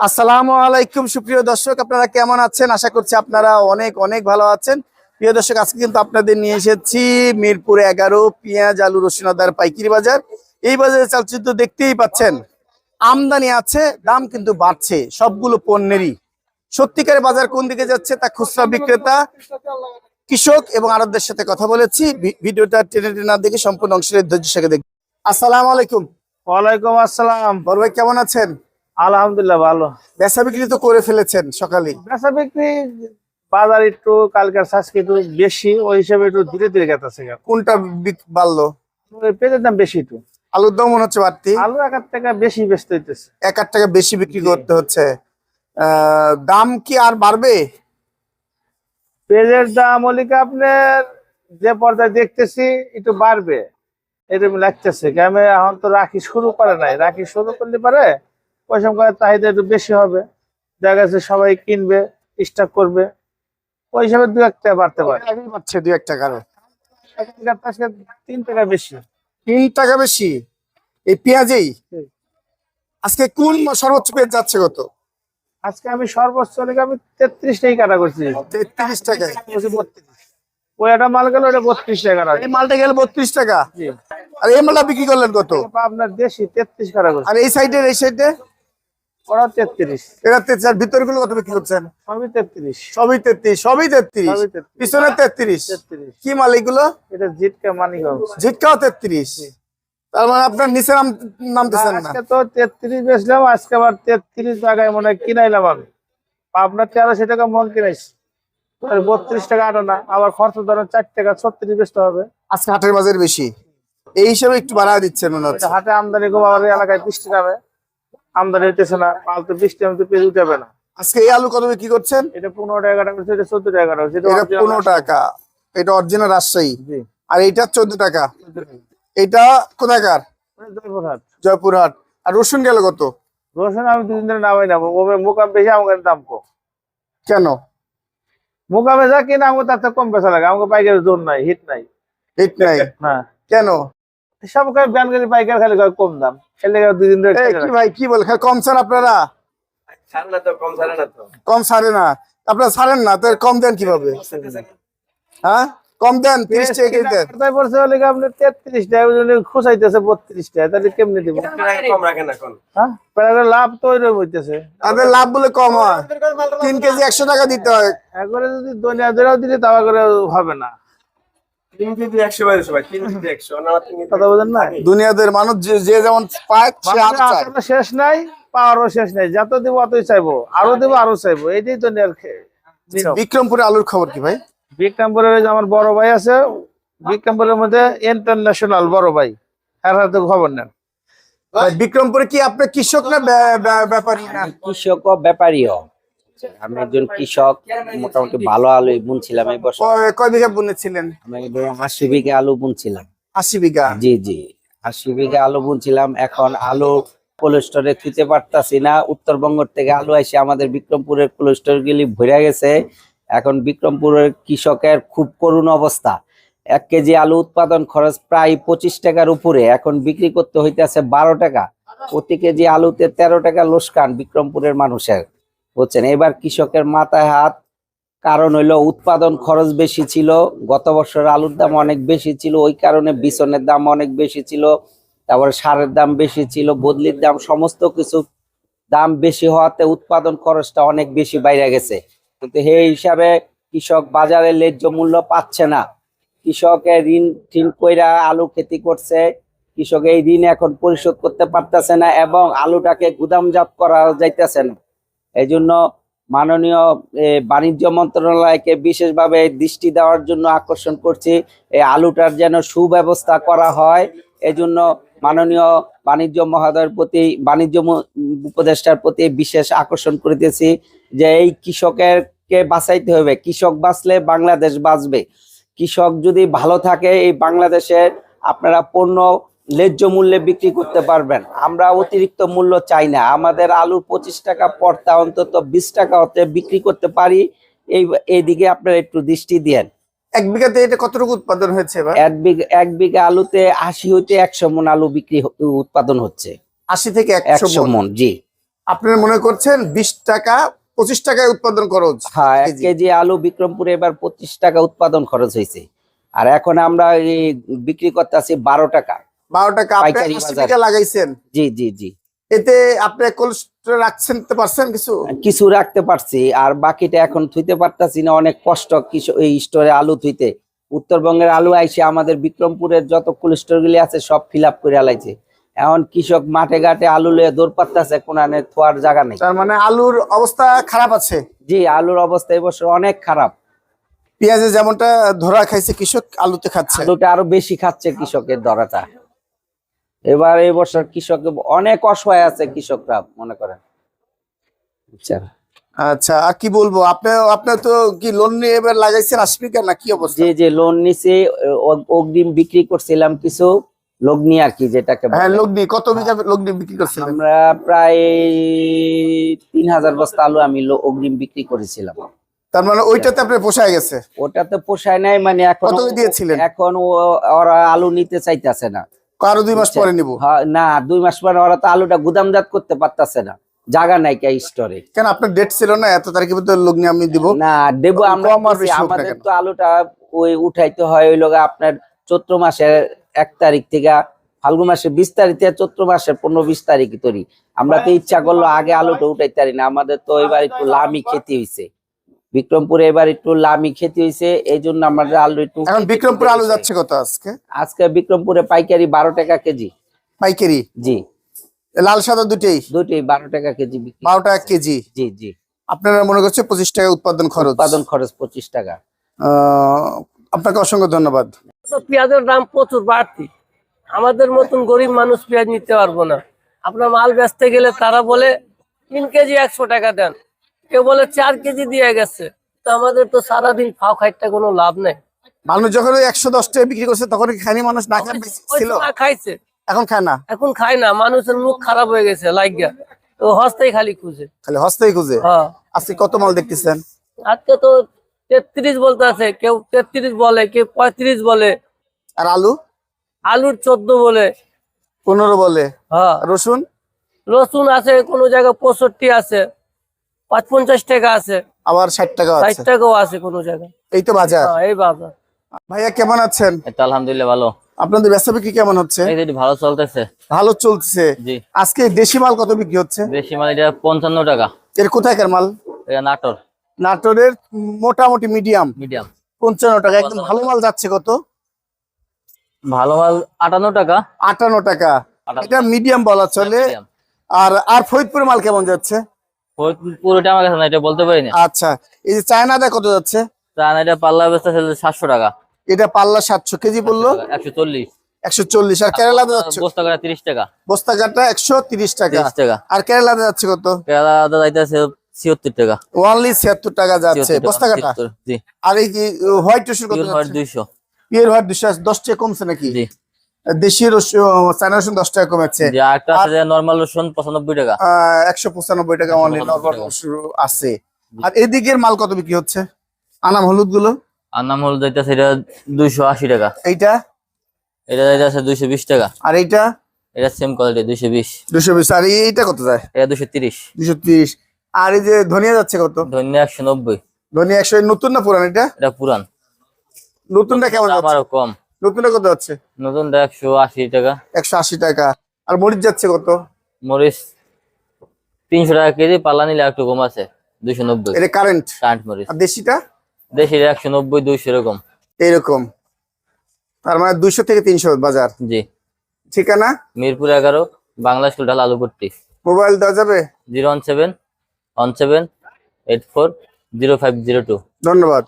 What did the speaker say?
আসসালামু আলাইকুম সুপ্রিয় দর্শক আপনারা কেমন আছেন? আশা করছি আপনারা অনেক অনেক ভালো আছেন। প্রিয় দর্শক আজকে কিন্তু আপনাদের নিয়ে এসেছি মিরপুর এগারো পেঁয়াজ আলু রসুনাদার পাইকারি বাজার। এই বাজারে চালচিত্র দেখতেই পাচ্ছেন আমদানি আছে দাম কিন্তু বাড়ছে সবগুলো পণ্যেরই। সত্যিকারের বাজার কোন দিকে যাচ্ছে তা খুচরা বিক্রেতা কৃষক এবং আরবদের সাথে কথা বলেছি। ভিডিওটা টেনে টেনে না দেখে সম্পূর্ণ অংশের ধৈর্য সাথে দেখুন আসসালামু আলাইকুম। ওয়ালাইকুম আসসালাম। বড় ভাই কেমন আছেন? আলহামদুলিল্লাহ ভালো। বেচা বিক্রি তো করে ফেলেছেন সকালে বেচা বিক্রি বাজার একটু কালকের আজকে একটু বেশি ওই হিসাবে একটু ধীরে ধীরে গেতেছে কোনটা বাড়লো? পেঁয়াজের দাম বেশি একটু। আলুর দাম মনে হচ্ছে বাড়তি। আলু এক হাজার টাকা বেশি ব্যস্ত হইতেছে। এক আট টাকা বেশি বিক্রি করতে হচ্ছে। দাম কি আর বাড়বে? পেঁয়াজের দাম হলিকে আপনার যে পর্যায়ে দেখতেছি একটু বাড়বে। এরকম লাগতেছে। গ্রামে এখন তো রাখি শুরু করে নাই। রাখি শুরু করলে পারে ওই সময় চাহিদা একটু বেশি হবে। দেখা যাচ্ছে সবাই কিনবে স্টক করবে। ওই হিসাবে দু একটা বাড়তে পারে। বাড়ছে দুই এক টাকার তিন টাকা বেশি। তিন টাকা বেশি? এই পেঁয়াজেই? আজকে কোন সর্বোচ্চ পেঁয়াজ যাচ্ছে কত? আজকে আমি সর্বোচ্চ লেগে আমি তেত্রিশ টাকা কাটা করছি? তেত্রিশ টাকায় ওই একটা মাল গেল ওটা বত্রিশ টাকা এই মালটা গেল বত্রিশ টাকা? আর এই মালটা বিক্রি করলেন কত? আপনার দেশি তেত্রিশ কাটা করছি। আর এই সাইডের এই সাইডে? ওরা তেত্রিশ। এরা তেত্রিশ আর ভিতরগুলো কত বিক্রি করছেন? সবই তেত্রিশ। সবই তেত্রিশ সবই পিছনে কি মাল এগুলো? এটা জিটকা মানিগঞ্জ তার মানে আপনার নিচে নাম নামতেছেন না আজকে তো তেত্রিশ বেচলাম আজকে আবার তেত্রিশ টাকায় মনে হয় কিনাইলাম আমি। আপনার তেরোশো টাকা মন কিনাইছি। আর বত্রিশ টাকা আটো না আবার খরচ ধরেন চার টাকা ছত্রিশ বেচতে হবে। আজকে হাটের বাজার বেশি। এই হিসাবে একটু বাড়া দিচ্ছেন মনে হচ্ছে। হাটে আমদানি কম এলাকায় বৃষ্টি নামে। আমদানি হইতেছে না মাল তো বৃষ্টি আমি তো পেয়ে উঠাবে না। আজকে এই আলু কত কি করছেন? এটা পনেরো টাকা কাটা করছে এটা চোদ্দ টাকা কাটা করছে এটা পনেরো টাকা এটা অরিজিনাল রাজশাহী। আর এইটা চোদ্দ টাকা। এটা কোথাকার? মানে জয়পুরহাট। জয়পুরহাট। আর রসুন গেল কত? রসুন আমি দুদিন ধরে নামাই না ওবে মুকাম বেশি আমাকে দাম কম। কেন? মোকামে যা কিনা আমাকে তার থেকে কম বেচা লাগে আমাকে পাইকারি জোর নাই হিট নাই। হিট নাই? না। কেন? সব খালি পাইকার খালি কম দাম। খেলে দুই দিন ধরে কি রাখে। ভাই কি বল কম ছাড় আপনারা? কম ছাড়ে না আপনারা ছাড়েন না তো কম দেন কীভাবে? হ্যাঁ? কম দেন তিরিশ টাকা কেজি দেন। তাই বলছে বলে আপনি তেত্রিশ টাকা ওই খুঁচাইতেছে বত্রিশ টাকা তাহলে কেমনি দিব? হ্যাঁ? লাভ তো ওইরকম হইতেছে তাদের লাভ বলে কম হয়। তিন কেজি একশো টাকা দিতে হয়। একবারে যদি দুনিয়া ধরেও দিলে তা করে হবে না। দুনিয়াদের মানুষ যে যে যেমন পায় আরও শেষ নাই পাওয়ারও শেষ নাই যত দিব অতই চাইব আরও দিব আরও চাইব নিয়ম। বিক্রমপুরে আলুর খবর কি ভাই? বিক্রমপুরের আমার বড় ভাই আছে বিক্রমপুরের মধ্যে ইন্টারন্যাশনাল বড় ভাই হ্যাঁ হাতে খবর নেন। বিক্রমপুরে কি আপনার কৃষক না ব্যা- ব্যা- ব্যাপারী না? কৃষক ব্যাপারীও। আমি একজন কৃষক মোটামুটি ভালো আলু বুনছিলাম এই বছর। কয়- বিঘা বুনেছিলেন? আমি আশি বিঘা আলু বুনছিলাম। আশি বিঘা? জি জি আশি বিঘা আলু বুনছিলাম। এখন আলু কোলেস্টোরে থুতে পারতাছি না। উত্তরবঙ্গ থেকে আলু এসে আমাদের বিক্রমপুরের কোলেস্টোর গুলি ভরে গেছে। এখন বিক্রমপুরের কৃষকের খুব করুণ অবস্থা। এক কেজি আলু উৎপাদন খরচ প্রায় পঁচিশ টাকার উপরে। এখন বিক্রি করতে হইতেছে বারো টাকা। প্রতি কেজি আলুতে তেরো টাকা লোসকান বিক্রমপুরের মানুষের। বুঝছেন? এবার কৃষকের মাথায় হাত, কারণ হইল উৎপাদন খরচ বেশি ছিল, গত বছর আলুর দাম অনেক বেশি ছিল, ওই কারণে বিচনের দাম অনেক বেশি ছিল, তারপরে সারের দাম বেশি ছিল, বদলির দাম, সমস্ত কিছু দাম বেশি হওয়াতে উৎপাদন খরচটা অনেক বেশি বাইরে গেছে। কিন্তু সেই হিসাবে কৃষক বাজারে ন্যায্য মূল্য পাচ্ছে না। কৃষকের ঋণ টিন কইরা আলু খেতি করছে, কৃষক এই ঋণ এখন পরিশোধ করতে পারতেছে না এবং আলুটাকে গুদামজাত করা যাইতেছে না। এই জন্য মাননীয় বাণিজ্য মন্ত্রণালয়কে বিশেষভাবে দৃষ্টি দেওয়ার জন্য আকর্ষণ করছি। এই আলুটার যেন সুব্যবস্থা করা হয় এই জন্য মাননীয় বাণিজ্য মহোদয়ের প্রতি, বাণিজ্য উপদেষ্টার প্রতি বিশেষ আকর্ষণ করিতেছি যে এই কৃষকেরকে বাঁচাইতে হবে। কৃষক বাঁচলে বাংলাদেশ বাঁচবে। কৃষক যদি ভালো থাকে, এই বাংলাদেশের আপনারা পণ্য ন্যায্য মূল্যে বিক্রি করতে পারবেন। আমরা অতিরিক্ত মূল্য চাই না। আমাদের আলু পঁচিশ টাকা পড়তা অন্তত বিশ টাকা হতে বিক্রি করতে পারি। এই এইদিকে আপনারা একটু দৃষ্টি দেন এক বিঘাতে এটা কতটুকু উৎপাদন হয়েছে এক বিঘা এক বিঘা আলুতে আশি হইতে একশো মন আলু বিক্রি উৎপাদন হচ্ছে। আশি থেকে একশো। মন? জি। আপনারা মনে করছেন বিশ টাকা পঁচিশ টাকায় উৎপাদন খরচ? হ্যাঁ এক কেজি। আলু বিক্রমপুরে এবার পঁচিশ টাকা উৎপাদন খরচ হয়েছে। আর এখন আমরা এই বিক্রি করতে আছি বারো টাকা। পাইকারি টাকা লাগাইছেন। জি জি জি। এতে আপনি কোল্ড স্টোরে রাখছেন পারছেন কিছু? কিছু রাখতে পারছি আর বাকিটা এখন থুইতে পারতাছি না অনেক কষ্ট কিছু এই স্টোরে আলু থুইতে। উত্তরবঙ্গের আলু আইসে আমাদের বিক্রমপুরের যত কোল্ড স্টোর গুলি আছে সব ফিল আপ করে আলাইছে। এখন কৃষক মাঠে ঘাটে আলু লয়ে দৌড় পারতাছে কোনানে থোয়ার জায়গা নেই। তার মানে আলুর অবস্থা খারাপ আছে? জি আলুর অবস্থা এবছর অনেক খারাপ। পেঁয়াজে যেমনটা ধরা খাইছে কৃষক আলুতে খাচ্ছে। আলুটা আরও বেশি খাচ্ছে কৃষকের দরাটা এবার এই বছর কৃষক অনেক অসহায় আছে কৃষকরা মনে করেন। আচ্ছা। আচ্ছা আর কি বলব? আপনি আপনি তো কি লোন নিয়ে এবার লাগাইছেন না কি অবস্থা? যে যে লোন নিছে অগ্রিম বিক্রি করছিলাম কিছু লগ্নি আর কি যেটাকে হ্যাঁ লগ্নি কত বিঘা লগ্নি বিক্রি করছিলেন? আমরা প্রায় তিন হাজার বস্তা আলু আমি অগ্রিম বিক্রি করেছিলাম। তার মানে ওইটাতে আপনার পোষায় গেছে? ওটাতে পোষায় নাই মানে এখন কত দিয়েছিলেন? এখন ও- ওরা আলু নিতে চাইতেছে না। আরও দুই মাস পরে নিব। হ্যাঁ, না দুই মাস পরে ওরা তো আলুটা গুদামজাত করতে পারতাছে না। জায়গা নাই কে স্টোরে। কেন আপনার ডেট ছিল না? এত তারিখের ভিতরে লগ্নি আমি দিব? না দেবো আমরা আমাদের তো আলুটা ওই উঠাইতে হয় ওই লোক আপনার চৈত্র মাসের এক তারিখ থেকে ফাল্গুন মাসের বিশ তারিখ থেকে চৈত্র মাসের পনেরো বিশ তারিখ তৈরি আমরা তো ইচ্ছা করল আগে আলুটা উঠাইতে পারি না। আমাদের তো এবার একটু লামি খেতে হয়েছে বিক্রমপুরে এবার একটু লামি খেতে হয়েছে এই জন্য আমাদের আলু একটু এখন বিক্রমপুর আলু যাচ্ছে কত আজকে? আজকে বিক্রমপুরে পাইকারি বারো টাকা কেজি। পাইকারি? জি। লাল সাদা দুটেই? দুটি বারো টাকা কেজি বারো টাকা কেজি? জি জি। আপনারা মনে করছে পঁচিশ টাকা উৎপাদন খরচ? উৎপাদন খরচ পঁচিশ টাকা। আহ, আপনাকে অসংখ্য ধন্যবাদ। পেঁয়াজের দাম প্রচুর বাড়তি। আমাদের মতন গরিব মানুষ পেঁয়াজ নিতে পারব না। আপনার মাল বেচতে গেলে তারা বলে তিন কেজি একশো টাকা দেন। কেউ বলে চার কেজি দিয়ে গেছে। তো আমাদের তো সারাদিন ফাও খাইতে কোনো লাভ নেই। মানুষ যখন একশো দশ টাকা বিক্রি করছে তখন খানি মানুষ না ছিল। খাইছে। এখন খায় না? এখন খায় না মানুষের মুখ খারাপ হয়ে গেছে লাগিয়া তো হস্তেই খালি খুঁজে। খালি হস্তেই খুঁজে? হ্যাঁ। আজকে কত মাল দেখতেছেন? আজকে তো তেত্রিশ বলতে আছে কেউ তেত্রিশ বলে কেউ পঁয়ত্রিশ বলে। আর আলু? আলুর চোদ্দ বলে। পনেরো বলে। হ্যাঁ। রসুন? রসুন আছে কোনো জায়গায় পঁয়ষট্টি আছে। পঞ্চাশ টাকা আছে। আবার ষাট টাকা ষাট টাকাও আছে কোনো জায়গায়। এই তো বাজার। হ্যাঁ, এই বাজার। ভাইয়া কেমন আছেন? আলহামদুলিল্লাহ ভালো। আপনাদের ব্যবসা বিক্রি কেমন হচ্ছে? ভালো চলতেছে। ভালো চলছে জি। আজকে দেশি মাল কত বিক্রি হচ্ছে? বেশি মানে এটা পঞ্চান্ন টাকা। এর কোথায়কার মাল? নাটোর। নাটোরের মোটামুটি মিডিয়াম। মিডিয়াম। পঞ্চান্ন টাকা। একদম ভালো মাল যাচ্ছে কত? ভালো মাল আটান্ন টাকা। আটান্ন টাকা। এটা মিডিয়াম বলা চলে। আর আর ফরিদপুর মাল কেমন যাচ্ছে? পুরোটা আমার কাছে না এটা বলতে পারি না। আচ্ছা এই যে চায়না দা কত যাচ্ছে? এটা পাল্লা বেচতে সাতশো টাকা। এটা পাল্লা সাতশো কেজি পড়ল একশো চল্লিশ। একশো চল্লিশ আর কেরালাতে যাচ্ছে? বস্তা করে তিরিশ টাকা। বস্তা কাটা একশো তিরিশ টাকা। টাকা। আর কেরালাতে যাচ্ছে কত? কেরালা আদা যাইতেছে ছিয়াত্তর টাকা। ওয়ানলি ছিয়াত্তর টাকা যাচ্ছে 76 বস্তা কাটা 76 জি। আর এই কি হোয়াইট রসুন কত যাচ্ছে? দুইশো। পিওর হোয়াইট দুশো দশ টাকা কমছে নাকি? জি। দেশি রসুন চায়না রসুন দশ টাকা কমেছে। আছে নর্মাল রসুন পঁচানব্বই টাকা। একশো পঁচানব্বই টাকা অনলি 195 নগর রসুন আছে। আর এদিকের মাল কত বিক্রি হচ্ছে? আনাম হলুদগুলো আর নাম হল যাইতেছে এটা দুইশো আশি টাকা। এইটা? এটা যাইতেছে দুইশো বিশ টাকা। আর এইটা? এটা সেম কোয়ালিটি দুইশো বিশ। দুশো বিশ। আর এইটা কত যায়? এটা দুশো তিরিশ। দুশো তিরিশ। আর এই যে ধনিয়া যাচ্ছে কত? ধনিয়া একশো নব্বই। ধনিয়া একশো নতুন না পুরান এটা? এটা পুরান। নতুনটা কেমন আমারও কম। নতুনটা কত যাচ্ছে? নতুনটা একশো আশি টাকা। একশো আশি টাকা। আর মরিচ যাচ্ছে কত? মরিচ তিনশো টাকা কেজি পাল্লা নিলে একটু কম আছে দুইশো নব্বই। এটা কারেন্ট কারেন্ট মরিচ। আর দেশিটা? দেশির একশো নব্বই দুইশো এরকম। এইরকম। তার মানে দুইশো থেকে তিনশো বাজার। জি। ঠিকানা? মিরপুর এগারো বাংলা স্কুল ঢাল আলুপট্টি। মোবাইল দেওয়া যাবে? Zero one seven one seven eight four zero five zero two. ধন্যবাদ।